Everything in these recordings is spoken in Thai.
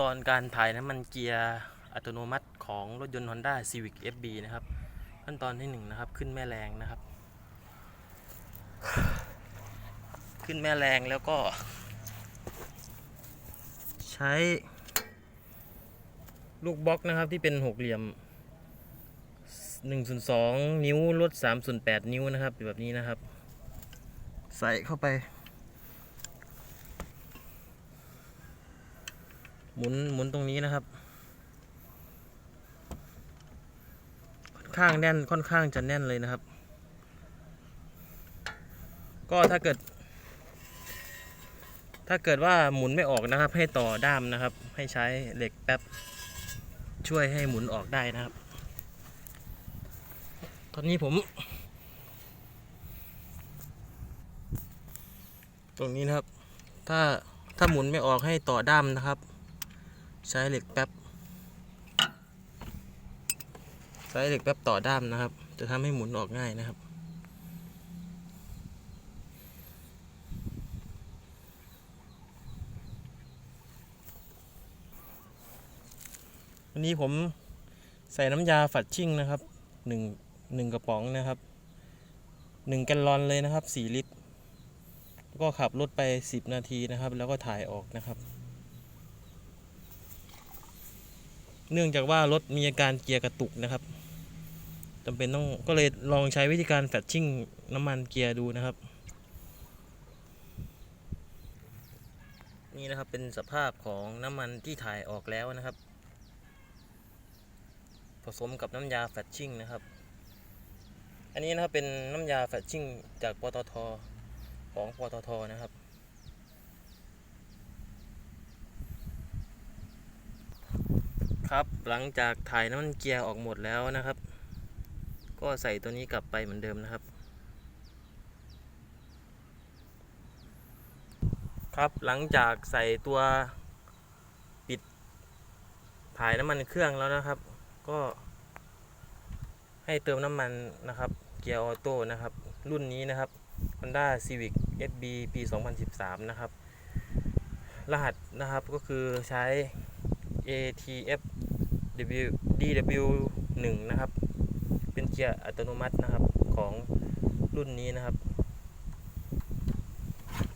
ตอนการถ่ายน้ำมันเกียร์อัตโนมัติของรถยนต์ Honda Civic FB นะครับ ขั้นตอนที่หนึ่งนะครับ ขึ้นแม่แรงนะครับ ขึ้นแม่แรงแล้วก็ ใช้ ลูกบล็อกนะครับที่เป็นหกเหลี่ยม1ส่วน2นิ้วลด3ส่วน8นิ้วนะครับแบบนี้นะครับ ใส่เข้าไป หมุนหมุนตรงนี้นะครับ ค่อนข้างแน่นค่อนข้างจะแน่นเลยนะครับ ก็ถ้าเกิด ถ้าเกิดว่าหมุนไม่ออกนะครับ ให้ต่อด้ามนะครับ ให้ใช้เหล็กแป๊บช่วยให้หมุนออกได้นะครับ ตอนนี้ผม ตรงนี้นะครับ ถ้าถ้าหมุนไม่ออกให้ต่อด้ามนะครับ ใช้เหล็กแป๊บ ใช้เหล็กแป๊บต่อด้ามนะครับ จะทำให้หมุนออกง่ายนะครับ วันนี้ผมใส่น้ำยาฝัดชิ่งนะครับหนึ่งหนึ่งกระป๋องนะครับหนึ่งแกลลอนเลยนะครับสี่ลิตร ก็ขับรถไปสิบนาทีนะครับ แล้วก็ถ่ายออกนะครับ เนื่องจากว่ารถมีอาการเกียร์กระตุกนะครับจำเป็นต้องก็เลยลองใช้วิธีการแฟตชิ่งน้ำมันเกียร์ดูนะครับ นี่นะครับเป็นสภาพของน้ำมันที่ถ่ายออกแล้วนะครับ ผสมกับน้ำยาแฟตชิ่งนะครับ อันนี้นะครับเป็นน้ำยาแฟตชิ่งจากปตทของปตทนะครับ ครับหลังจากถ่ายน้ำมันเกียร์ออกหมดแล้วนะครับ ก็ใส่ตัวนี้กลับไปเหมือนเดิมนะครับ ครับหลังจากใส่ตัวปิดถ่ายน้ำมันเครื่องแล้วนะครับ ก็ให้เติมน้ำมันนะครับ เกียร์ออโต้นะครับ รุ่นนี้นะครับ Honda Civic FB ปี 2013 นะครับ รหัสนะครับก็คือใช้ ATF W DW 1 นะครับ เป็นเกียร์อัตโนมัตินะครับของรุ่นนี้นะครับ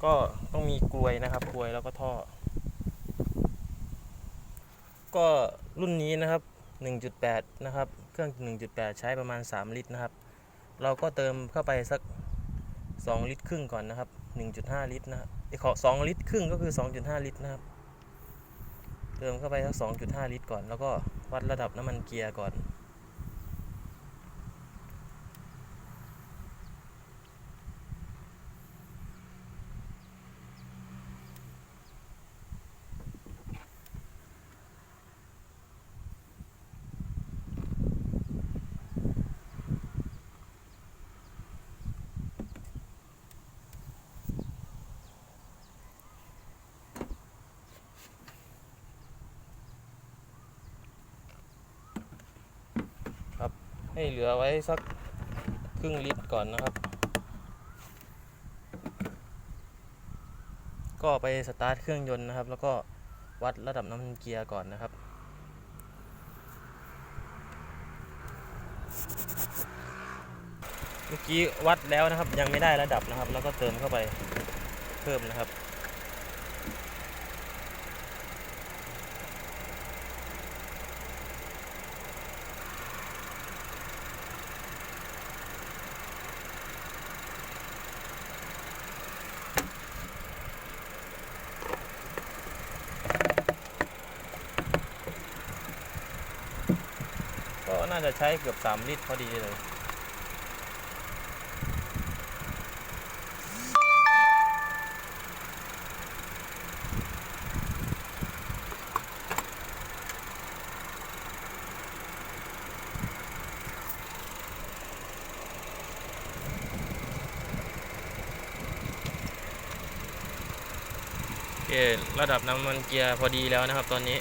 ก็ต้องมีกลวยนะครับกลวยแล้วก็ท่อ ก็รุ่นนี้นะครับ 1.8 นะครับ เครื่อง 1.8 ใช้ประมาณ 3 ลิตรนะครับ เราก็เติมเข้าไปสัก 2 ลิตรครึ่งก่อนนะครับ 1.5 ลิตรนะไอ้ขอ2ลิตรครึ่งก็คือ 2.5 ลิตรนะครับ เติมเข้าไปสัก2.5 ลิตรก่อน แล้วก็วัดระดับน้ำมันเกียร์ก่อน ให้เหลือไว้สักครึ่งลิตรก่อนนะครับ ก็ไปสตาร์ทเครื่องยนต์นะครับ แล้วก็วัดระดับน้ำมันเกียร์ก่อนนะครับ เมื่อกี้วัดแล้วนะครับยังไม่ได้ระดับนะครับ แล้วก็เติมเข้าไปเพิ่มนะครับ ก็น่าจะใช้เกือบ 3 ลิตรพอดีเลยโอเคระดับน้ำมันเกียร์พอดีแล้วนะครับตอนนี้